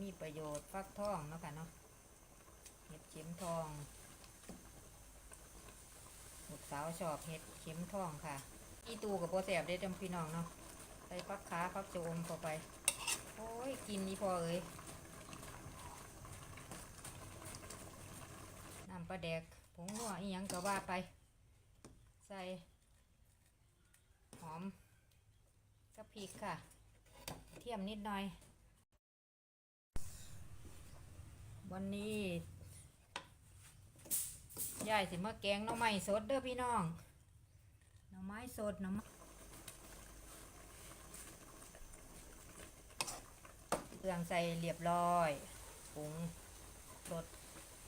มีประโยชน์ฟักทองเนาะค่ะเนาะเห็ดเข็มทองลูกสาวชอบเห็ดเข็มทองค่ะอีตูกับโบแสบได้จำพี่น้องเนาะใส่ฟักขาฟักจะอมเข้าไป โอ้ย กินนี่พอเอ้ยน้ำปลาแดกผงนัวอีหยังก็ว่าไป ใส่หอมกะพริกค่ะ เทียมนิดหน่อย วันนี้ยายสิมาแกงหน่อไม้สดเด้อพี่น้องหน่อไม้สดหน่อไม้เครื่องใส่เรียบร้อยปรุงรส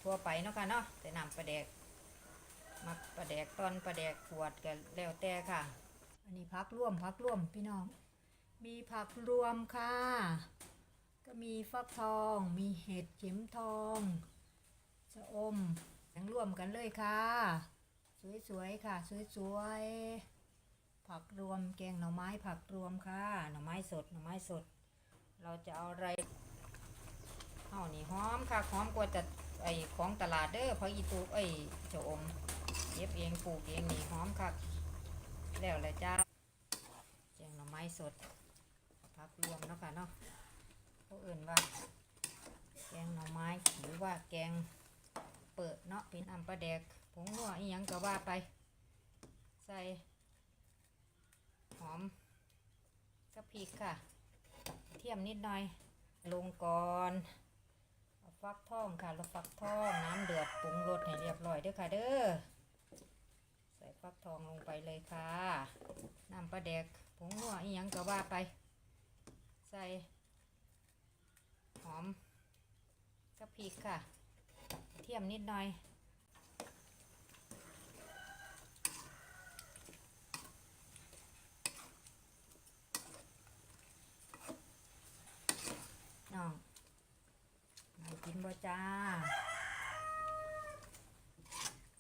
ทั่วไปเนาะค่ะเนาะใส่น้ำปลาแดกมักปลาแดกตอนปลาแดกขวดกันแล้วแต่ค่ะ อันนี้พักร่วมพักร่วมพี่น้อง มีผักรวมค่ะ ก็มีฟักทอง มีเห็ดเข็มทองชะอมยังร่วมกันเลยค่ะ สวยๆค่ะ สวยๆ ผักรวมแกงหน่อไม้ผักรวมค่ะ หน่อไม้สด หน่อไม้สด เราจะเอาอะไรเอานี่หอมค่ะ หอมกว่าจะไอของตลาดเด้อเพราะอีตูไอชะอมเย็บเองปลูกเองนี่หอมค่ะ แล้วแหละจ้าแกงหน่อไม้สดผักรวมเนาะค่ะเนาะ พวกอื่นว่า แกงหน่อไม้หรือว่าแกงเปิดเนาะเป็นน้ำปลาแดกผงนัวอีหยังก็ว่าไป ใส่หอมกะพริกค่ะ เทียมนิดหน่อยลงก่อนเอาฟักทองค่ะแล้วฟักทองน้ำเดือดปรุงรสให้เรียบร้อยเด้อค่ะเด้อใส่ฟักทองลงไปเลยค่ะน้ำปลาแดกผงนัวอีหยังก็ว่าไป ใส่ หอมกะพริกค่ะ เทียมนิดหน่อย น้องมากินบ่จ้า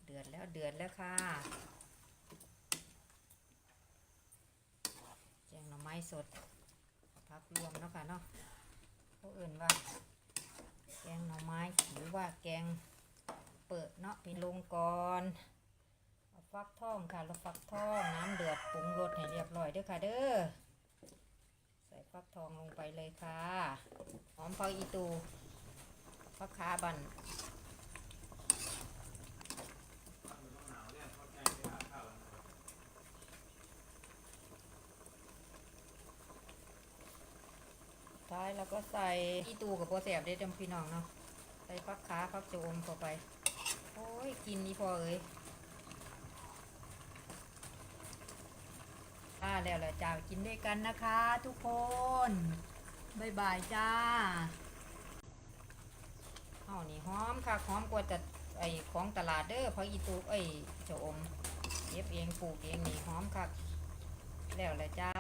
เดือดแล้วเดือดแล้วค่ะแกงหน่อไม้สดพักรวมเนาะค่ะเนาะ พวกอื่นว่า แกงหน่อไม้หรือว่าแกงเปิดเนาะเป็นลงก่อนฟักทองค่ะเราฟักทองน้ำเดือดปรุงรสให้เรียบร้อยเด้อค่ะเด้อใส่ฟักทองลงไปเลยค่ะหอมเผาอีตูฟักขาบันท้าย แล้วก็ใส่อีตูกับโปรแสบได้จำพี่น้องเนาะ ใส่ฟักขาฟักโจมเข้าไป โอ้ย กินนี่พอเอ้ยอ่าแล้วแหละจ้ากินด้วยกันนะคะ ทุกคนบายบายจ้าเอานี่หอมค่ะหอมกว่าจะไอของตลาดเด้อเพราะอีตูไอยโจมเย็บเองปลูกเองนี่หอมค่ะ แล้วแหละจ้า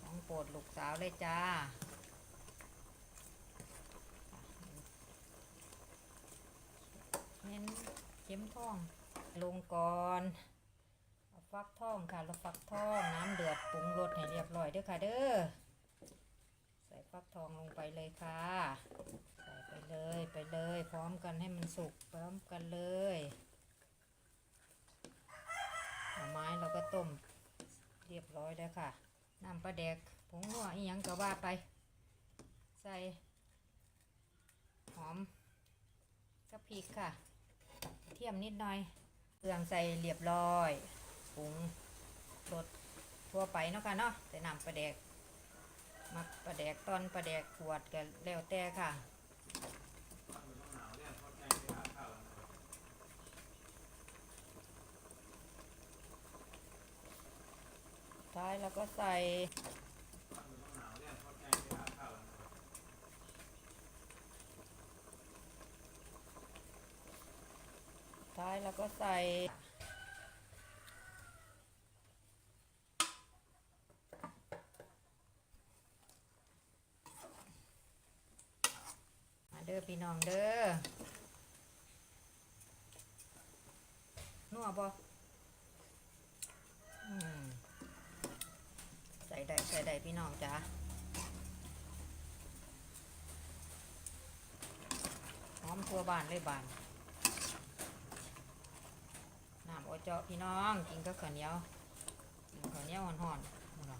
ของโปรดลูกสาว เลยจ้าเน้นเข็มทอง ลงก่อนฟักทองค่ะแล้วฟักทองน้ำเดือดปรุงรสให้เรียบร้อยเด้อค่ะเด้อใส่ฟักทองลงไปเลยค่ะ ใส่ไปเลยไปเลย พร้อมกันให้มันสุกพร้อมกันเลยหน่อไม้เราก็ต้มเรียบร้อยแล้วค่ะ น้ำปลาแดก ผงนัวอีหยังก็ว่าไป ใส่หอมกะพริกค่ะ เทียมนิดหน่อยเครื่องใส่เรียบร้อยปรุงรสทั่วไปเนาะค่ะเนาะใส่น้ำปลาแดกมักปลาแดกตอนปลาแดกขวดกันแล้วแต่ค่ะท้ายแล้วก็ใส่ ท้ายแล้วก็ใส่มาเด้อพี่น้องเด้อนัวบ่อืมใส่ได้ใส่ได้พี่น้องจ้าหอมทั่วบ้านเลยบ้าน น้ำโอเจาะพี่น้องกินกับข้าวเหนียวกินข้าวเหนียวห่อนๆนั่นล่ะ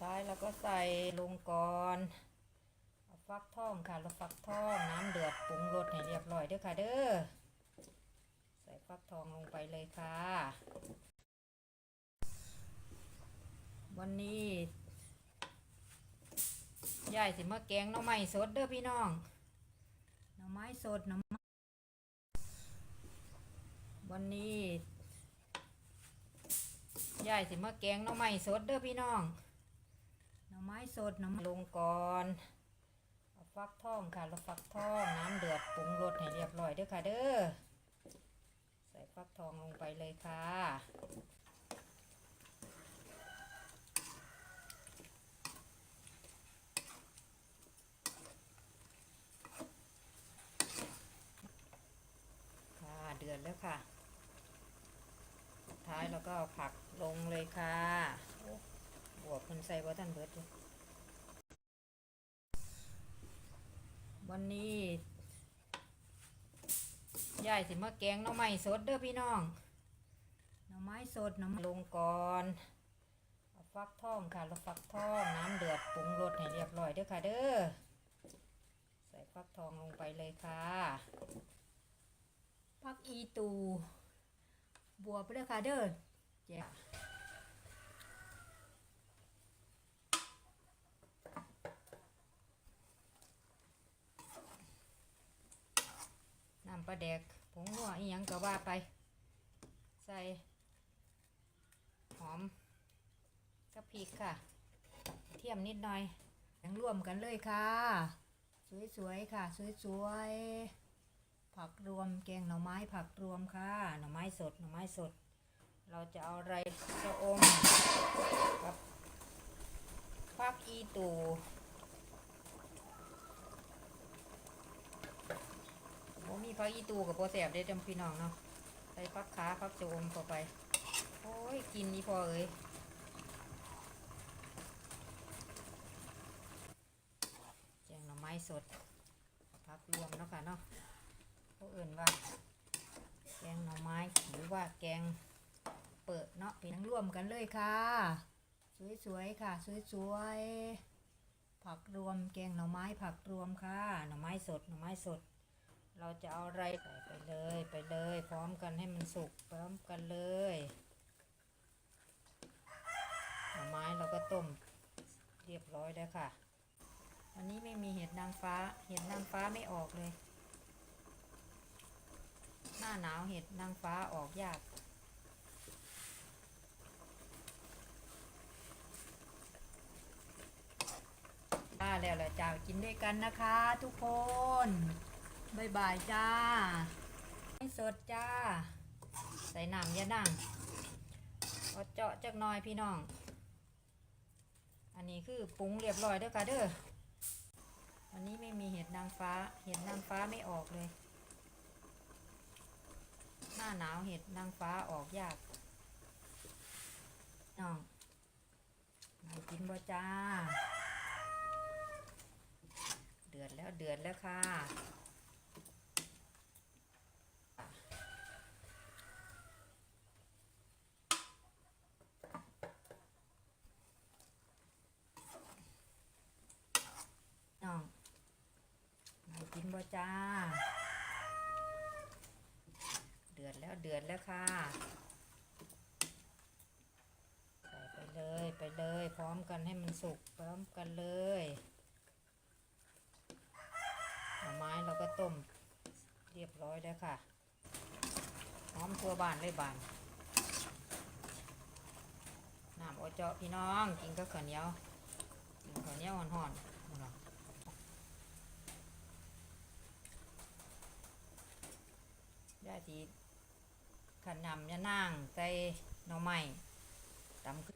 ท้ายแล้วก็ใส่ลงก่อนเอาฟักทองค่ะแล้วฟักทองน้ำเดือดปรุงรสให้เรียบร้อยเด้อค่ะเด้อใส่ฟักทองลงไปเลยค่ะ วันนี้ ยายสิมาแกงหน่อไม้สดเด้อพี่น้องหน่อไม้สดหน่อไม้วันนี้ยายสิมาแกงหน่อไม้สดเด้อพี่น้องหน่อไม้สดหน่อไม้ลงก่อนเอาฟักทองค่ะแล้วฟักทองน้ำเดือดปรุงรสให้เรียบร้อยเด้อค่ะเด้อใส่ฟักทองลงไปเลยค่ะเดือดแล้วค่ะสุดท้ายเราก็เอาผักลงเลยค่ะโอ้ บวกคนใส่ว่าท่นเบิดเลยวันนี้ยายสิมาแกงหน่อไม้สดเด้อพี่น้องหน่อไม้สดหน่อไม้ลงก่อนฟักทองค่ะแล้วฟักทองน้ำเดือดปรุงรสให้เรียบร้อยเด้อค่ะเด้อใส่ฟักทองลงไปเลยค่ะพักอีตูบวบเลยค่ะเด้อแจ้ น้ำปลาแดกผงหัวอีหยังก็ว่าไป ใส่หอมกะพริกค่ะ เทียมนิดหน่อยยังร่วมกันเลยค่ะ สวยๆค่ะ สวยๆ ผักรวมแกงหน่อไม้ผักรวมค่ะ หน่อไม้สดหน่อไม้สด เราจะเอาอะไรชะอมกับผักอีตู มมีผักอีตูกับโปแสบได้จำพี่น้องเนาะใส่ผักขาผักชะอมเข้าไป โอ้ย กินนี่พอเอ้ยแกงหน่อไม้สดผักรวมเนาะค่ะเนาะเขาเอื่นว่า แกงหน่อไม้หรือว่าแกงเปิดเนาะเป็นทั้งร่วมกันเลยค่ะ สวยๆค่ะ สวยๆผักรวมแกงหน่อไม้ผักรวมค่ะ หน่อไม้สด หน่อไม้สด เราจะเอาอะไรใส่ไปเลยไปเลย พร้อมกันให้มันสุกพร้อมกันเลยหน่อไม้เราก็ต้มเรียบร้อยแล้วค่ะวันนี้ไม่มีเห็ดนางฟ้า เห็ดนางฟ้าไม่ออกเลย หน้าหนาวเห็ดนางฟ้าออกยากจ้าแล้วแหละจ้ากินด้วยกันนะคะทุกคน บายบายจ้าไม่สดจ้า ใส่น้ำยาดังเอเจาะจักน่อยพี่น้อง อันนี้คือปรุงเรียบร้อยเด้อค่ะเด้อวันนี้ไม่มีเห็ดนางฟ้า เห็ดนางฟ้าไม่ออกเลย หน้าหนาวเห็ดนางฟ้าออกยากน้องมากินบ่จ้า เดือดแล้วเดือดแล้วค่ะน้องมากินบ่จ้า เดือ ดือดแล้วค่ะ ใส่ไปเลยไปเลย พร้อมกันให้มันสุกพร้อมกันเลยหน่อไม้เราก็ต้มเรียบร้อยแล้วค่ะหอมทัวบานเลยบานน้ำโอเจาะพี่น้องกินกับข้าวเหนียวกินข้าวเหนียวห่อนๆนั่นล่ะย่าที ขนำยะนางใส่หน่อไม้ตำ